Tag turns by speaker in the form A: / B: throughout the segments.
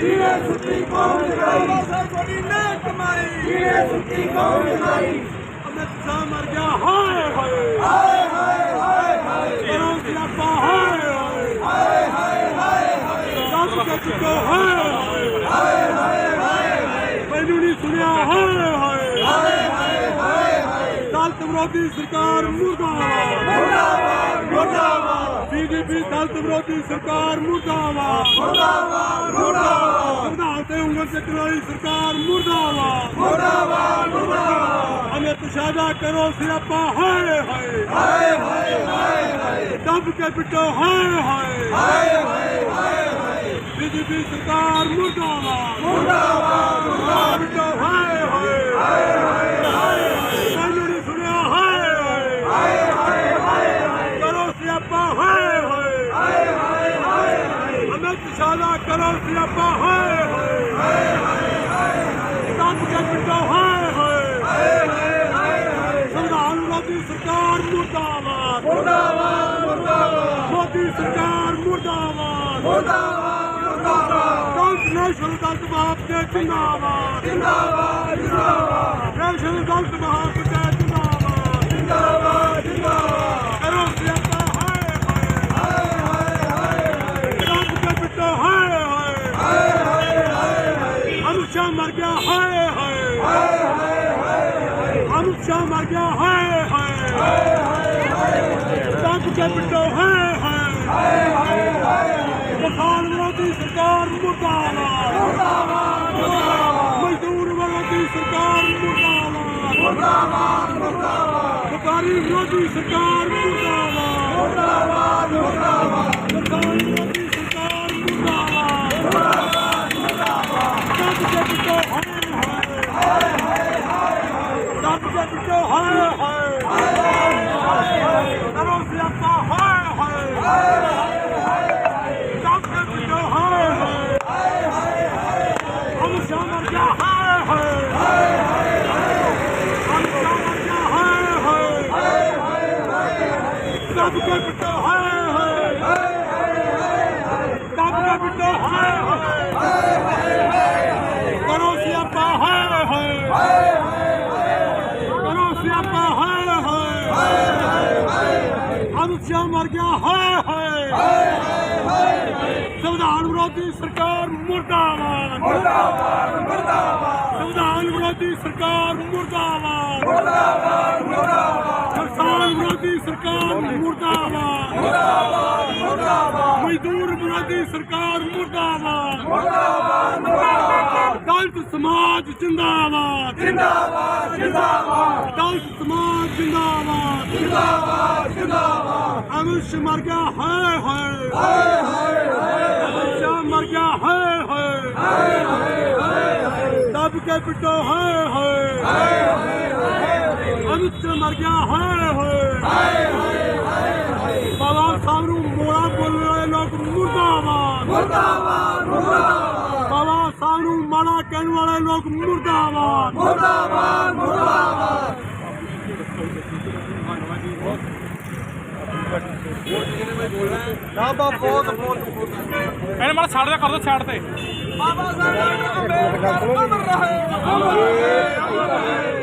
A: ਜੀਵੇ ਸੁੱਤੀ ਕੌਮ ਜਗਾਈ। ਸਾਹਿਬ ਸਾਡੀ ਨੇਕ ਕਮਾਈ ਜੀਵੇ ਸੁੱਤੀ ਕੌਮ ਜਗਾਈ। ਅਮਿਤ ਸ਼ਾਹ ਮਰ ਗਿਆ ਹਾਏ ਹਾਏ। ਹਾਏ ਹਾਏ ਹਾਏ ਹਾਏ। ਕਰੋ ਸਿਆਪਾ ਹਾਏ ਹਾਏ। ਹਾਏ ਹਾਏ ਹਾਏ ਸਭ ਕੇ ਚੁੱਕੋ ਹਾਏ ਹਾਏ। ਹਾਏ ਹਾਏ ਮੈਨੂੰ ਨਹੀਂ ਸੁਣਿਆ ਹਾਏ ਹਾਏ। ਵਿਰੋਧੀ ਸਰਕਾਰ ਮੁਰਦਾਬਾਦ। ਮੁਰਦਾਬਾਦ। ਮੁਰਦਾਬਾਦ ਬੀਜੇਪੀ ਦਲਤ ਵਿਰੋਧੀ ਸਰਕਾਰ ਮੁਰਦਾਬਾਦ। ਮੁਰਦਾਬਾਦ। ਮੁਰਦਾਬਾਦ। ਸੰਵਿਧਾਨ ਤੇ ਉਂਗਲ ਚੱਕਣ ਵਾਲੀ ਸਰਕਾਰ ਮੁਰਦਾਬਾਦ। ਮੁਰਦਾਬਾਦ। ਮੁਰਦਾਬਾਦ। ਅਮਿਤ ਸ਼ਾਹ ਦਾ ਕਰੋ ਸਿਆਪਾ। ਹਾਏ ਹਾਏ। ਹਾਏ ਹਾਏ ਹਾਏ ਦੱਬ ਕੇ ਪਿੱਟੋ। ਹਾਏ। ਹਾਏ ਹਾਏ ਹਾਏ ਹਾਏ। ਬੀਜੇਪੀ ਸਰਕਾਰ ਮੁਰਦਾਬਾਦ। ਮੁਰਦਾਬਾਦ ਪਿੱਟੋ ਹਾਏ ਹਾਏ ਹਾਏ ਹਾਏ ਮੈਨੂੰ ਨਹੀਂ ਸੁਣਿਆ ਹਾਏ ਹਾਏ ਹਾਏ ਹਾਏ ਕਰੋ ਸਿਆਪਾ ਹਾਏ ਹਾਏ ਹਾਏ ਹਾਏ ਅਮਿਤ ਸ਼ਾਹ ਦਾ ਕਰੋ ਸਿਆਪਾ ਹਾਏ ਹਾਏ ਹਾਏ ਦੱਬ ਕੇ ਪਿੱਟੋ ਹਾਏ ਹਾਏ ਸੰਵਿਧਾਨ ਵਿਰੋਧੀ ਸਰਕਾਰ ਮੁਰਦਾਬਾਦ ਮੁਰਦਾਬਾਦ ਮੁਰਦਾਬਾਦ। ਮੋਦੀ ਸਰਕਾਰ ਮੁਰਦਾਬਾਦ ਮੁਰਦਾਬਾਦ ਮੁਰਦਾਬਾਦ। ਦਲਤ ਨੈਸ਼ਨਲ ਦਲਤ ਬਾਪ ਦੇ ਜਿੰਦਾਬਾਦ ਜਿੰਦਾਬਾਦ ਜਿੰਦਾਬਾਦ। ਨੈਸ਼ਨਲ ਦੇ ਜਿੰਦਾਬਾਦ ਜਿੰਦਾਬਾਦ ਜਿੰਦਾਬਾਦ ਕਰੋ ਸਿਆਪਾ ਹਾਏ ਹਾਏ ਹਾਏ ਹਾਏ ਰੱਬ ਕੇ ਪਿੱਟੋ ਹਾਏ ਹਾਏ ਹਾਏ ਹਾਏ ਅਮਿਤ ਸ਼ਾਹ ਮਰ ਗਿਆ ਹਾਏ ਹਾਏ ਹਾਏ ਅਮਿਤ ਸ਼ਾਹ ਮਰ ਗਿਆ ਹਾਏ ਹਾਏ। ਰੱਬ ਕੇ ਪਿੱਟੋ ਹਾਏ ਹਾਏ। ਕਿਸਾਨ ਵਿਰੋਧੀ ਸਰਕਾਰ, ਮੁਰਦਾਬਾਦ। ਮਜ਼ਦੂਰ ਵਿਰੋਧੀ ਸਰਕਾਰ, ਮੁਰਦਾਬਾਦ। ਮੁਰਦਾਬਾਦ ਮੁਰਦਾਬਾਦ। ਵਪਾਰੀ ਵਿਰੋਧੀ ਸਰਕਾਰ ਮੁਰਦਾਬਾਦ ਮੁਰਦਾਬਾਦ ਮੁਰਦਾਬਾਦ ਕਿਸਾਨ ਵਿਰੋਧੀ ਸਰਕਾਰ ਮੁਰਦਾਬਾਦ ਮੁਰਦਾਬਾਦ ਮੁਰਦਾਬਾਦ ਰੱਬ ਕੇ ਪਿੱਟੋ ਹਾਏ ਹਾਏ ਰੱਬ ਕੇ ਪਿੱਟੋ ਹਾਏ ਹਾਏ ਕਰੋ ਸਿਆਪਾ ਹਾਏ ਹਾਏ ਰੱਬ ਕੇ ਪਿੱਟੋ ਹਾਏ ਹਾਏ ਅਮਿਤ ਸ਼ਾਹ ਮਰ ਗਿਆ ਹਾਏ ਹਾਏ ਅਮਿਤ ਸ਼ਾਹ ਮਰ ਗਿਆ ਹਾਏ ਹਾਏ ਕੇ ਪਿੱਟੋ ਹਾਏ ਹਾਏ ਰੱਬ ਕੇ ਪਿੱਟੋ ਹਾਏ ਹਾਏ। ਕਰੋ ਸਿਆਪਾ, ਹਾਏ ਹਾਏ। ਕਰੋ ਸਿਆਪਾ, ਹਾਏ ਹਾਏ। ਅਮਿਤ ਸ਼ਾਹ ਮਰ ਗਿਆ, ਹਾਏ ਹਾਏ। ਸੰਵਿਧਾਨ ਵਿਰੋਧੀ ਸਰਕਾਰ ਮੁਰਦਾਬਾਦ। ਮੁਰਦਾਬਾਦ ਮੁਰਦਾਬਾਦ ਸੰਵਿਧਾਨ ਵਿਰੋਧੀ ਸਰਕਾਰ ਮੁਰਦਾਬਾਦ ਮੁਰਦਾਬਾਦ ਮੁਰਦਾਬਾਦ। ਸਰਕਾਰ ਮੁਰਦਾਬਾਦ। ਮੁਰਦਾਬਾਦ ਮੁਰਦਾਬਾਦ। ਮਜ਼ਦੂਰ ਵਿਰੋਧੀ ਸਰਕਾਰ ਮੁਰਦਾਬਾਦ। ਮੁਰਦਾਬਾਦ ਮੁਰਦਾਬਾਦ। ਦਲਿਤ ਸਮਾਜ ਜਿੰਦਾਬਾਦ। ਜਿੰਦਾਬਾਦ ਜਿੰਦਾਬਾਦ। ਦਲਿਤ ਸਮਾਜ ਜਿੰਦਾਬਾਦ। ਜਿੰਦਾਬਾਦ ਜਿੰਦਾਬਾਦ। ਸ਼ਾਹ ਮਰ ਗਿਆ ਹਾਏ ਹਾਏ। ਹਾਏ ਹਾਏ ਸ਼ਾਹ ਮਰ ਗਿਆ ਹਾਏ ਹਾਏ। ਹਾਏ ਹਾਏ ਦੱਬ ਕੇ ਪਿੱਟੋ ਹਾਏ ਹਾਏ। ਹਾਏ ਅਮਿਤ ਸ਼ਾਹ ਮਰ ਗਿਆ ਹਾਏ। ਹਾਏ ਹਾਏ ਬਾਬਾ ਸਾਹਿਬ ਨੂੰ ਮੋੜਾ ਬੋਲਣ ਵਾਲੇ ਲੋਕ ਮੁਰਦਾਬਾਦ। ਮੁਰਦਾਬਾਦ ਮੁਰਦਾਬਾਦ। ਬਾਬਾ ਸਾਹਿਬ ਨੂੰ ਮਾੜਾ ਕਹਿਣ ਵਾਲੇ ਲੋਕ ਮੁਰਦਾਬਾਦ। ਮੁਰਦਾਬਾਦ ਮੁਰਦਾਬਾਦ। ਬਾਬਾ ਬਹੁਤ ਬਹੁਤ
B: ਇਹਨੇ ਮਾੜਾ ਛੱਡ ਦੇ ਕਰ ਦੋ ਛੱਡ ਤੇ।
A: ਬਾਬਾ ਸਾਹਿਬ ਰਹੇ ਅਮਰ ਰਹੇ। ਅਮਰ ਰਹੇ।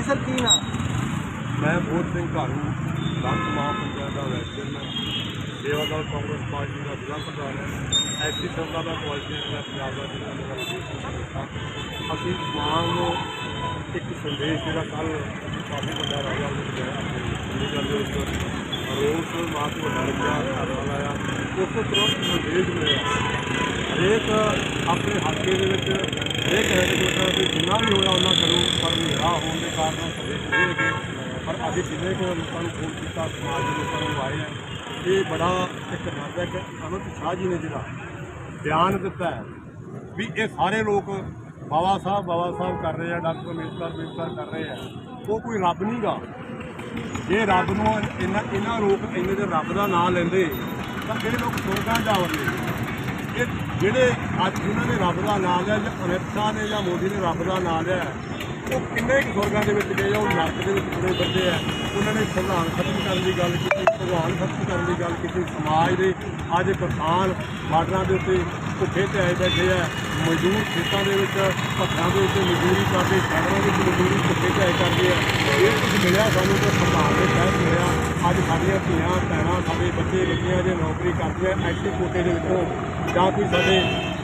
A: ਹਾਂਜੀ ਸਰ, ਕੀ ਨਾ
C: ਮੈਂ ਬੋਧ ਸਿੰਘ ਘਾਰੂ ਦੰਤ ਮਹਾਪੰਚਾਇਤ ਦਾ ਵਾਈਸ ਚੇਅਰਮੈਨ ਸੇਵਾਦਾਰ ਕਾਂਗਰਸ ਪਾਰਟੀ ਦਾ ਜ਼ਿਲ੍ਹਾ ਪ੍ਰਧਾਨ ਹੈ। ਐਸੀ ਸੰਘਾਂ ਦਾ ਕੋਆਰਡੀਨੇਟਰ ਹੈ ਪੰਜਾਬ ਦਾ ਜ਼ਿਲ੍ਹਾ ਨਗਰ ਅਸੀਂ ਸਮਾਜ ਨੂੰ ਇੱਕ ਸੰਦੇਸ਼ ਜਿਹੜਾ ਕੱਲ ਕਾਫੀ ਵੱਡਾ ਰਾਜਾ ਉਹਨੇ ਦਿੱਤਾ ਚੰਡੀਗੜ੍ਹ ਦੇ ਵਿੱਚ ਉਸ ਮਾਂ ਤੋਂ ਲੜ ਘਰ ਵਾਲਾ ਆ ਉਸ ਤੋਂ ਤੁਰੰਤ ਸੰਦੇਸ਼ ਮਿਲਿਆ। ਹਰੇਕ ਆਪਣੇ ਹਲਕੇ ਦੇ ਵਿੱਚ ਹਰੇਕ ਹੈਡਕੁਆਟਰ ਤੇ ਜਿੰਨਾ ਵੀ ਹੋਇਆ ਉਹਨਾਂ ਕਰੋ ਪਰ ਹਨੇਰਾ ਹੋਣ ਦੇ ਕਾਰਨ ਸੰਦੇਸ਼ ਨਹੀਂ ਲੱਗੇ ਪਰ ਅਸੀਂ ਜਿੰਨੇ ਕੁ ਲੋਕਾਂ ਨੂੰ ਫੋਨ ਕੀਤਾ, ਸਮਾਜ ਦੇ ਲੋਕਾਂ ਨੂੰ ਆਏ ਆ, ਇਹ ਬੜਾ ਇੱਕ ਨਾਜ਼ਕ ਅਮਿਤ ਸ਼ਾਹ ਜੀ ਨੇ ਜਿਹੜਾ ਬਿਆਨ ਦਿੱਤਾ ਹੈ ਵੀ ਇਹ ਸਾਰੇ ਲੋਕ ਬਾਬਾ ਸਾਹਿਬ ਬਾਬਾ ਸਾਹਿਬ ਕਰ ਰਹੇ ਆ, ਡਾਕਟਰ ਅੰਬੇਦਕਰ ਅੰਬੇਦਕਰ ਕਰ ਰਹੇ ਆ, ਉਹ ਕੋਈ ਰੱਬ ਨਹੀਂਗਾ ਜੇ ਰੱਬ ਨੂੰ ਇਹਨਾਂ ਇਹਨਾਂ ਲੋਕ ਇੰਨੇ ਦੇ ਰੱਬ ਦਾ ਨਾਮ ਲੈਂਦੇ, ਤਾਂ ਇਹ ਲੋਕ ਸੁਰਗਾਂ ਜਾਵੜਦੇ। ਇਹ ਜਿਹੜੇ ਅੱਜ ਉਹਨਾਂ ਨੇ ਰੱਬ ਦਾ ਨਾਮ ਲਿਆ, ਜਾਂ ਅਮਿਤ ਸ਼ਾਹ ਨੇ ਜਾਂ ਮੋਦੀ ਨੇ ਰੱਬ ਦਾ ਨਾਮ ਲਿਆ, ਉਹ ਕਿੰਨੇ ਕੁ ਸੁਰਗਾਂ ਦੇ ਵਿੱਚ ਗਏ ਆ ਉਹ ਨਰਕ ਦੇ ਵਿੱਚ ਤੁਰੇ ਬੰਦੇ ਆ, ਉਹਨਾਂ ਨੇ ਸੰਵਿਧਾਨ ਖਤਮ ਕਰਨ ਦੀ ਗੱਲ ਕੀਤੀ, ਭਗਵਾਨ ਖਤਮ ਕਰਨ ਦੀ ਗੱਲ ਕੀਤੀ, ਸਮਾਜ ਦੇ ਅੱਜ ਕਿਸਾਨ ਬਾਰਡਰਾਂ ਦੇ ਉੱਤੇ ਭੁੱਖੇ ਤੇ ਆਏ ਬੈਠੇ ਆ, ਮਜ਼ਦੂਰ ਖੇਤਾਂ ਦੇ ਵਿੱਚ ਪੱਥਰਾਂ ਦੇ ਉੱਤੇ ਮਜ਼ਦੂਰੀ ਕਰਦੇ, ਸ਼ਹਿਰਾਂ ਵਿੱਚ ਮਜ਼ਦੂਰੀ ਭੁੱਖੇ ਤੇ ਕਰਦੇ ਆ। ਇਹ ਕੁਝ ਮਿਲਿਆ ਸਾਨੂੰ ਤਾਂ ਸੰਵਿਧਾਨ ਦੇ ਤਹਿਤ ਮਿਲਿਆ। ਅੱਜ ਸਾਡੀਆਂ ਧੀਆਂ, ਭੈਣਾਂ, ਸਾਡੇ ਬੱਚੇ, ਬੱਚੀਆਂ ਜੇ ਨੌਕਰੀ ਕਰਦੇ ਆ ਐਕਟਿਵ ਕੋਟੇ ਦੇ ਵਿੱਚੋਂ ਜਾਂ ਕੋਈ ਸਾਡੇ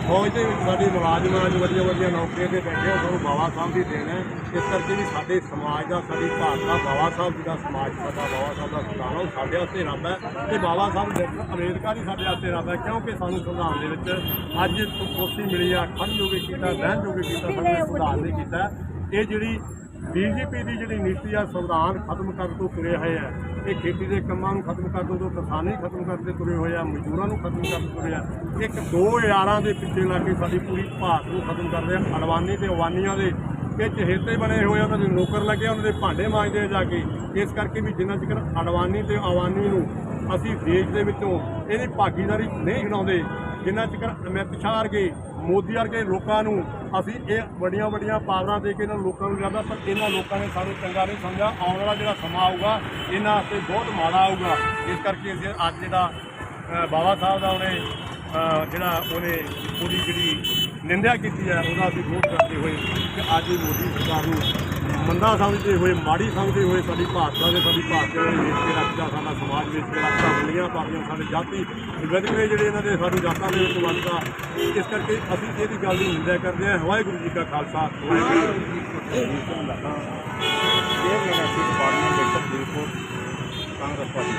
C: ਫੌਜ ਦੇ ਵਿੱਚ ਸਾਡੇ ਮੁਲਾਜ਼ਮਾਂ ਜੋ ਵਧੀਆ ਵਧੀਆ ਨੌਕਰੀਆਂ ਤੇ ਬੈਠੇ ਆ ਸਾਨੂੰ ਬਾਬਾ ਸਾਹਿਬ ਦੀ ਦੇਣ ਹੈ। ਇਸ ਕਰਕੇ ਵੀ ਸਾਡੇ ਸਮਾਜ ਦਾ, ਸਾਡੀ ਭਾਰਤ ਦਾ, ਬਾਬਾ ਸਾਹਿਬ ਜੀ ਦਾ ਸਮਾਜ ਸਾਡਾ, ਬਾਬਾ ਸਾਹਿਬ ਦਾ ਸੰਵਿਧਾਨ ਉਹ ਸਾਡੇ ਵਾਸਤੇ ਰੱਬ ਹੈ ਤੇ ਬਾਬਾ ਸਾਹਿਬ ਦੇ ਅੰਬੇਦਕਰ ਹੀ ਸਾਡੇ ਵਾਸਤੇ ਰੱਬ ਹੈ, ਕਿਉਂਕਿ ਸਾਨੂੰ ਸੰਵਿਧਾਨ ਦੇ ਵਿੱਚ ਅੱਜ ਕੋਸ਼ੀ ਮਿਲੀ ਆ, ਖੰਡ ਜੋਗੇ ਕੀਤਾ ਬਹਿਣ ਜੋਗੇ ਕੀਤਾ ਸਾਡੇ ਸੰਵਿਧਾਨ ਨੇ ਕੀਤਾ। ਇਹ ਜਿਹੜੀ ਬੀਜੇਪੀ ਦੀ ਜਿਹੜੀ ਨੀਤੀ ਆ, ਸੰਵਿਧਾਨ ਖਤਮ ਕਰਨ ਤੋਂ ਤੁਰੇ ਹੋਏ ਆ। ਇਹ ਖੇਤੀ ਦੇ ਕੰਮਾਂ ਨੂੰ ਖਤਮ ਕਰਨ ਤੋਂ ਕਿਸਾਨੀ ਖਤਮ ਕਰਦੇ ਤੁਰੇ ਹੋਏ ਆ, ਮਜ਼ਦੂਰਾਂ ਨੂੰ ਖਤਮ ਕਰਨ ਤੁਰੇ ਆ। ਇੱਕ ਦੋ ਯਾਰਾਂ ਦੇ ਪਿੱਛੇ ਲਾ ਕੇ ਸਾਡੀ ਪੂਰੀ ਭਾਰਤ ਨੂੰ ਖਤਮ ਕਰਦੇ ਆ, ਅਡਵਾਨੀ ਤੇ ਅਵਾਨੀਆਂ ਦੇ ਇਹ ਚਹੇਤੇ ਬਣੇ ਹੋਏ ਆ, ਉਹਨਾਂ ਦੇ ਨੌਕਰ ਲੱਗੇ ਉਹਨਾਂ ਦੇ ਭਾਂਡੇ ਮਾਂਜਦੇ ਆ ਜਾ ਕੇ। ਇਸ ਕਰਕੇ ਵੀ ਜਿੰਨਾ ਚਿਰ ਅਡਵਾਨੀ ਤੇ ਅਵਾਨੀ ਨੂੰ ਅਸੀਂ ਦੇਸ਼ ਦੇ ਵਿੱਚੋਂ ਇਹਦੀ ਭਾਗੀਦਾਰੀ ਨਹੀਂ ਛਡਾਉਂਦੇ ਜਿੰਨਾ ਚਿਰ ਅਮਿਤ ਸ਼ਾਹ ਵਰਗੇ ਮੋਦੀ ਵਰਗੇ ਲੋਕਾਂ ਨੂੰ ਅਸੀਂ ਇਹ ਵੱਡੀਆਂ ਵੱਡੀਆਂ ਪਾਵਰਾਂ ਦੇ ਕੇ ਇਹਨਾਂ ਲੋਕਾਂ ਨੂੰ ਲੱਗਦਾ ਪਰ ਇਹਨਾਂ ਲੋਕਾਂ ਨੇ ਸਾਨੂੰ ਚੰਗਾ ਨਹੀਂ ਸਮਝਿਆ। ਆਉਣ ਵਾਲਾ ਜਿਹੜਾ ਸਮਾਂ ਆਊਗਾ, ਇਹਨਾਂ ਵਾਸਤੇ ਬਹੁਤ ਮਾੜਾ ਆਊਗਾ। ਇਸ ਕਰਕੇ ਅਸੀਂ ਅੱਜ ਜਿਹੜਾ ਬਾਬਾ ਸਾਹਿਬ ਦਾ ਉਹਨੇ ਜਿਹੜਾ ਉਹਨੇ ਪੂਰੀ ਜਿਹੜੀ ਨਿੰਦਿਆ ਕੀਤੀ ਹੈ, ਉਹਦਾ ਅਸੀਂ ਵਿਰੋਧ ਕਰਦੇ ਹੋਏ ਕਿ ਅੱਜ ਮੋਦੀ ਸਰਕਾਰ ਨੂੰ ਮੰਦਾ ਸਮਝਦੇ ਹੋਏ ਮਾੜੀ ਸਮਝਦੇ ਹੋਏ ਸਾਡੀ ਭਾਰਤਾਂ ਦੇ ਸਾਡੀ ਭਾਰਤ ਦੇ ਵੇਚ ਕੇ ਰੱਖਦਾ ਸਾਡਾ ਸਮਾਜ ਵਿੱਚ ਕੇ ਰੱਖਦਾ ਵੰਡੀਆਂ ਪਾਰਟੀਆਂ ਸਾਡੇ ਜਾਤੀ ਵਿਗੜਵੇਂ ਜਿਹੜੇ ਇਹਨਾਂ ਦੇ ਸਾਡੀ ਜਾਤਾਂ ਦੇ ਵਿੱਚ ਵੰਡਦਾ ਇਸ ਕਰਕੇ ਅਸੀਂ ਇਹਦੀ ਗੱਲ ਦੀ ਨਿੰਦਾ ਕਰਦੇ ਹਾਂ। ਵਾਹਿਗੁਰੂ ਜੀ ਕਾ ਖਾਲਸਾ। ਵਾਹਿਗੁਰੂ ਜੀ ਕੀ ਫਤਿਹ
D: ਕਾਂਗਰਸ ਪਾਰਟੀ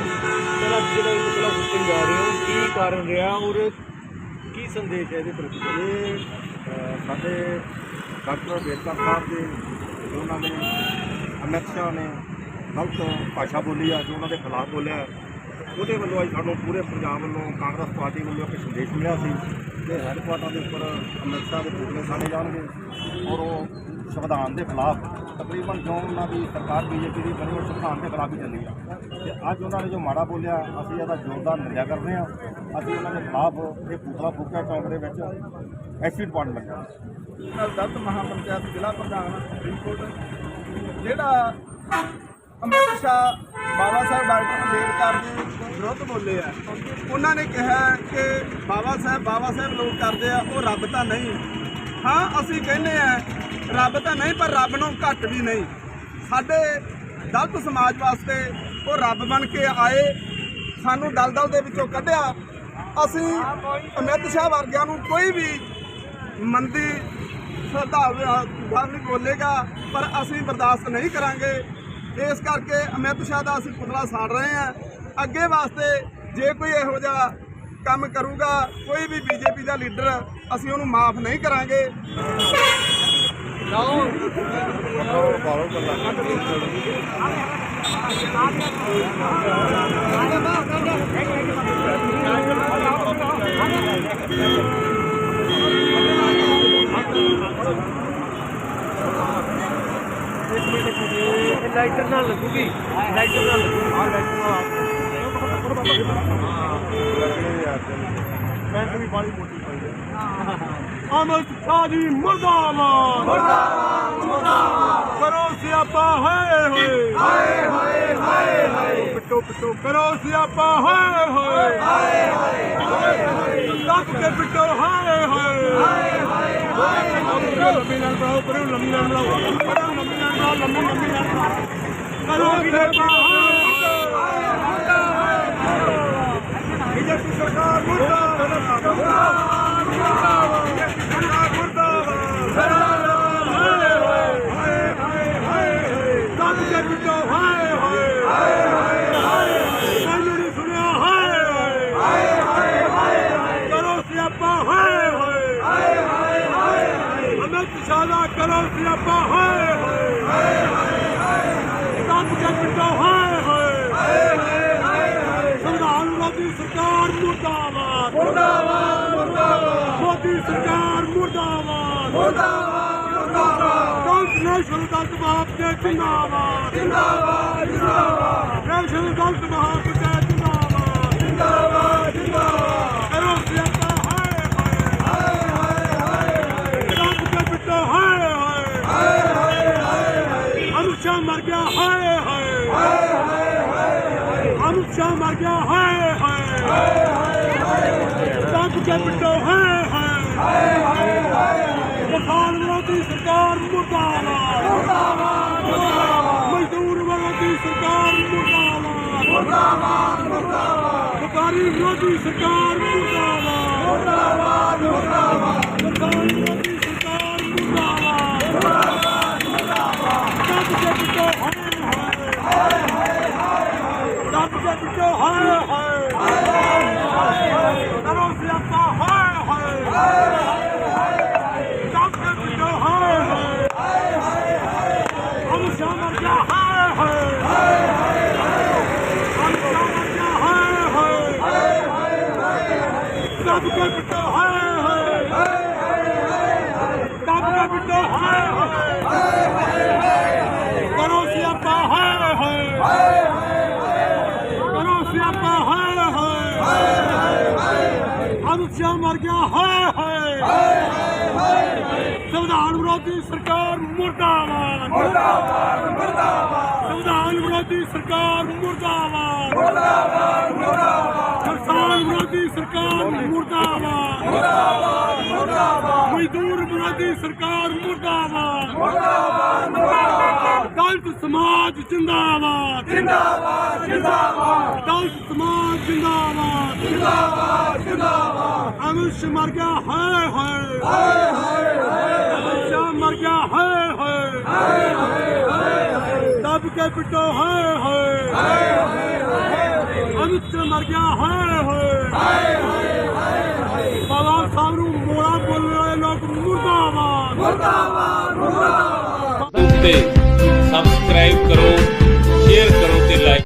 D: ਚਲ ਅੱਜ ਜਿਹੜਾ ਮਤਲਬ ਹੁਕਮ ਜਾ ਰਹੇ ਹੋ ਕੀ ਕਾਰਨ ਰਿਹਾ ਔਰ ਕੀ ਸੰਦੇਸ਼ ਹੈ ਇਹਦੇ ਪ੍ਰਤੀ?
C: ਇਹ ਸਾਡੇ ਡਾਕਟਰ ਅੰਬੇਦਕਰ ਸਾਹਿਬ ਦੇ ਉਹਨਾਂ ਨੇ ਅਮਿਤ ਸ਼ਾਹ ਨੇ ਗਲਤ ਭਾਸ਼ਾ ਬੋਲੀ ਆ, ਜੋ ਉਹਨਾਂ ਦੇ ਖਿਲਾਫ ਬੋਲਿਆ ਉਹਦੇ ਵੱਲੋਂ ਅੱਜ ਸਾਨੂੰ ਪੂਰੇ ਪੰਜਾਬ ਵੱਲੋਂ ਕਾਂਗਰਸ ਪਾਰਟੀ ਵੱਲੋਂ ਇੱਕ ਸੰਦੇਸ਼ ਮਿਲਿਆ ਸੀ ਕਿ ਹੈੱਡਕੁਆਟਰ ਦੇ ਉੱਪਰ ਅਮਿਤ ਸ਼ਾਹ ਦੇ ਪੁਤਲੇ ਸਾੜੇ ਜਾਣਗੇ ਔਰ ਉਹ ਸੰਵਿਧਾਨ ਦੇ ਖਿਲਾਫ ਤਕਰੀਬਨ ਜੋ ਉਹਨਾਂ ਦੀ ਸਰਕਾਰ ਬੀਜੇਪੀ ਦੀ ਬਣੀ, ਉਹ ਸੰਵਿਧਾਨ ਦੇ ਖਿਲਾਫ ਹੀ ਚੱਲੀ ਆ। ਤੇ ਅੱਜ ਉਹਨਾਂ ਨੇ ਜੋ ਮਾੜਾ ਬੋਲਿਆ, ਅਸੀਂ ਇਹਦਾ ਜ਼ੋਰਦਾਰ ਨਿੰਦਿਆ ਕਰਦੇ ਹਾਂ। ਅਸੀਂ ਉਹਨਾਂ ਦੇ ਖਿਲਾਫ ਇਹ ਪੁਤਲਾ ਫੂਕਿਆ ਚੌਂਕ ਦੇ ਵਿੱਚ ਐਸਿਡ ਪਾਉਣ ਲੱਗਾ
E: ਦਲਤ ਮਹਾਪੰਚਾਇਤ ਜ਼ਿਲ੍ਹਾ ਪ੍ਰਧਾਨ ਫਰੀਦਕੋਟ ਜਿਹੜਾ ਅੰਮ੍ਰਿਤ ਸ਼ਾਹ ਬਾਬਾ ਸਾਹਿਬ ਡਾਕਟਰ ਅੰਬੇਦਕਰ ਦੇ ਵਿਰੁੱਧ ਬੋਲੇ ਆ, ਉਹਨਾਂ ਨੇ ਕਿਹਾ ਕਿ ਬਾਬਾ ਸਾਹਿਬ ਬਾਬਾ ਸਾਹਿਬ ਲੋਕ ਕਰਦੇ ਆ, ਉਹ ਰੱਬ ਤਾਂ ਨਹੀਂ। ਹਾਂ, ਅਸੀਂ ਕਹਿੰਦੇ ਆ, ਰੱਬ ਤਾਂ ਨਹੀਂ, ਪਰ ਰੱਬ ਨੂੰ ਘੱਟ ਵੀ ਨਹੀਂ। ਸਾਡੇ ਦਲਤ ਸਮਾਜ ਵਾਸਤੇ ਉਹ ਰੱਬ ਬਣ ਕੇ ਆਏ, ਸਾਨੂੰ ਦਲਦਲ ਦੇ ਵਿੱਚੋਂ ਕੱਢਿਆ। ਅਸੀਂ ਅਮਿਤ ਸ਼ਾਹ ਵਰਗਿਆਂ ਨੂੰ ਕੋਈ ਵੀ ਮੰਦੀ ਨਹੀਂ ਬੋਲੇਗਾ ਪਰ ਅਸੀਂ ਬਰਦਾਸ਼ਤ ਨਹੀਂ ਕਰਾਂਗੇ। ਇਸ ਕਰਕੇ ਅਮਿਤ ਸ਼ਾਹ ਦਾ ਅਸੀਂ ਪੁਤਲਾ ਸਾੜ ਰਹੇ ਹਾਂ। ਅੱਗੇ ਵਾਸਤੇ ਜੇ ਕੋਈ ਇਹੋ ਜਿਹਾ ਕੰਮ ਕਰੂਗਾ ਕੋਈ ਵੀ ਬੀਜੇਪੀ ਦਾ ਲੀਡਰ ਅਸੀਂ ਉਹਨੂੰ ਮਾਫ ਨਹੀਂ ਕਰਾਂਗੇ।
D: ਲਾਈਟਰ ਨਾਲ ਲੱਗੂਗੀ ਲਾਈਟਰ ਨਾਲ
C: ਪੈਂਟ ਵੀ ਬਾਲੀ ਮੋਟੀ ਪਾਈ ਹੈ ਅਮਿਤ ਸ਼ਾਹ ਜੀ ਮੁਰਦਾਬਾਦ ਮੁਰਦਾਬਾਦ ਕਰੋ ਸਿਆਪਾ ਹਾਏ ਹੋਏ ਹਾਏ ਹੋਏ ਹਾਏ ਹੋਏ ਪਿੱਟੋ ਪਿੱਟੋ ਕਰੋ ਸਿਆਪਾ ਹਾਏ ਹੋਏ ਹਾਏ ਹੋਏ ਲੱਗ ਕੇ ਪਿੱਟੋ ਹਾਏ ਹੋਏ ਹਾਏ ਹੋਏ ਲੰਮੀ ਨਾਲ ਬਣਾਓ ਕਰੋ ਲੰਮੀ ਨਾਲ ਬਣਾਓ। ਕਰੋ ਲੰਮੀ ਨਾਲ ਬਣਾਓ ਲੰਮੀ ਲੰਮੀ ਨਾਲ ਬਣਾਓ। ਕਰੋ ਸਿਆਪਾ ਹਾਏ ਬੀਜੇਪੀ ਸਰਕਾਰ ਮੁਰਦਾਬਾਦ ਮੁਰਦਾਬਾਦ ਬੀਜੇਪੀ ਸਰਕਾਰ ਮੁਰਦਾਬਾਦ ਹਾਏ ਹੋਏ ਹਾਏ ਹਾਏ ਹਾਏ ਲੱਗ ਕੇ ਪਿੱਟੋ ਹਾਏ ਹੋਏ ਹਾਏ ਹਾਏ ਹਾਏ
A: ਸ਼ਾਹ ਦਾ ਸਿਆਪਾ ਹਾਏ ਹਾਏ ਦੱਬ ਕੇ ਪਿੱਟੋ ਹਾਏ ਹਾਏ ਸੰਵਿਧਾਨ ਵਿਰੋਧੀ ਸਰਕਾਰ ਮੁਰਦਾਬਾਦ ਮੁਰਦਾਬਾਦ ਮੁਰਦਾਬਾਦ ਮੋਦੀ ਸਰਕਾਰ ਮੁਰਦਾਬਾਦ ਮੁਰਦਾਬਾਦ ਮੁਰਦਾਬਾਦ ਕਾਂਗਰਸ ਨੈਸ਼ਨਲ ਦਲ ਬਾਪ ਦੇ ਜਿੰਦਾਬਾਦ ਜਿੰਦਾਬਾਦ ਜਿੰਦਾਬਾਦ ਨੈਸ਼ਨਲ ਦਲ ਬਾਪ ਦੇ ਜਿੰਦਾਬਾਦ ਜਿੰਦਾਬਾਦ ਜਿੰਦਾਬਾਦ ਕਰੋ ਸਿਆਪਾ ਹਾਏ ਹਾਏ ਰੱਬ ਦਾ ਬਿੱਟਾ ਹਾਏ ਹਾਏ ਅਮਿਤ ਸ਼ਾਹ ਮਰ ਗਿਆ ਹਾਏ ਹਾਏ ਅਮਿਤ ਸ਼ਾਹ ਮਰ ਗਿਆ ਹਾਏ ਹਾਏ। ਰੱਬ ਦਾ ਬਿੱਟਾ ਹਾਏ ਹਾਏ। ਕਿਸਾਨ ਵਿਰੋਧੀ ਸਰਕਾਰ ਮੁਰਦਾਬਾਦ। ਮਜ਼ਦੂਰ ਵਿਰੋਧੀ ਸਰਕਾਰ ਮੁਰਦਾਬਾਦ। ਵਪਾਰੀ ਵਿਰੋਧੀ ਸਰਕਾਰ ਮੁਰਦਾਬਾਦ। ਕਿਸਾਨ ਵਿਰੋਧੀ ਸਰਕਾਰ ਮੁਰਦਾਬਾਦ ਦੱਬ ਕੇ ਪਿੱਟੋ ਹਾਏ ਹਾਏ ਦੱਬ ਕੇ ਪਿੱਟੋ ਹਾਏ ਹਾਏ ਕਰੋ ਸਿਆਪਾ ਹਾਏ ਹਾਏ ਦੱਬ ਕੇ ਪਿੱਟੋ ਹਾਏ ਹਾਏ ਅਮਿਤ ਸ਼ਾਹ ਮਰ ਗਿਆ ਹਾਏ ਹਾਏ ਅਮਿਤ ਸ਼ਾਹ ਮਰ ਗਿਆ ਹਾਏ ਹਾਏ ਦੱਬ ਕੇ ਪਿੱਟੋ ਹਾਏ ਹਾਏ ਦੱਬ ਕੇ ਪਿੱਟੋ ਹਾਏ ਹਾਏ ਕਰੋ ਸਿਆਪਾ ਹਾਏ ਹਾਏ ਕਰੋ ਸਿਆਪਾ ਹਾਏ ਹਾਏ ਅਮਿਤ ਸ਼ਾਹ ਮਰ ਗਿਆ ਹਾਏ ਹਾਏ। ਸੰਵਿਧਾਨ ਵਿਰੋਧੀ ਸਰਕਾਰ ਮੁਰਦਾਬਾਦ। ਮੁਰਦਾਬਾਦ ਮੁਰਦਾਬਾਦ। ਸੰਵਿਧਾਨ ਵਿਰੋਧੀ ਸਰਕਾਰ ਮੁਰਦਾਬਾਦ। ਮੁਰਦਾਬਾਦ ਮੁਰਦਾਬਾਦ। ਕਿਸਾਨ ਵਿਰੋਧੀ ਸਰਕਾਰ ਮੁਰਦਾਬਾਦ। ਮੁਰਦਾਬਾਦ। ਮੁਰਦਾਬਾਦ ਮਜ਼ਦੂਰ ਵਿਰੋਧੀ ਸਰਕਾਰ ਮੁਰਦਾਬਾਦ। ਮੁਰਦਾਬਾਦ ਮੁਰਦਾਬਾਦ। ਦਲਿਤ ਸਮਾਜ ਜਿੰਦਾਬਾਦ। ਜਿੰਦਾਬਾਦ ਜਿੰਦਾਬਾਦ। ਦਲਿਤ ਸਮਾਜ ਜਿੰਦਾਬਾਦ। ਜਿੰਦਾਬਾਦ ਜਿੰਦਾਬਾਦ। ਅਮਿਤ ਸ਼ਾਹ ਮਰ ਗਿਆ ਹਾਏ ਹਾਏ। ਅਮਿਤ ਸ਼ਾਹ ਮਰ ਗਿਆ ਹਾਏ ਹਾਏ। ਦੱਬ ਕੇ ਪਿੱਟੋ ਹਾਏ ਹਾਏ। ਅਮਿਤ ਸੰਤ ਮਰ ਗਿਆ, ਹਾਏ ਹਾਏ। ਹਾਏ ਹਾਏ ਹਾਏ ਹਾਏ ਬਾਬਾ ਸਾਹਿਬ ਨੂੰ ਮੋੜਾ ਬੋਲਣ ਲੋਕ ਮੁਰਦਾਬਾਦ।
F: ਮੁਰਦਾਬਾਦ ਮੁਰਦਾਬਾਦ। ਸਬਸਕ੍ਰਾਈਬ ਕਰੋ ਸ਼ੇਅਰ ਕਰੋ ਤੇ ਲਾਈਕ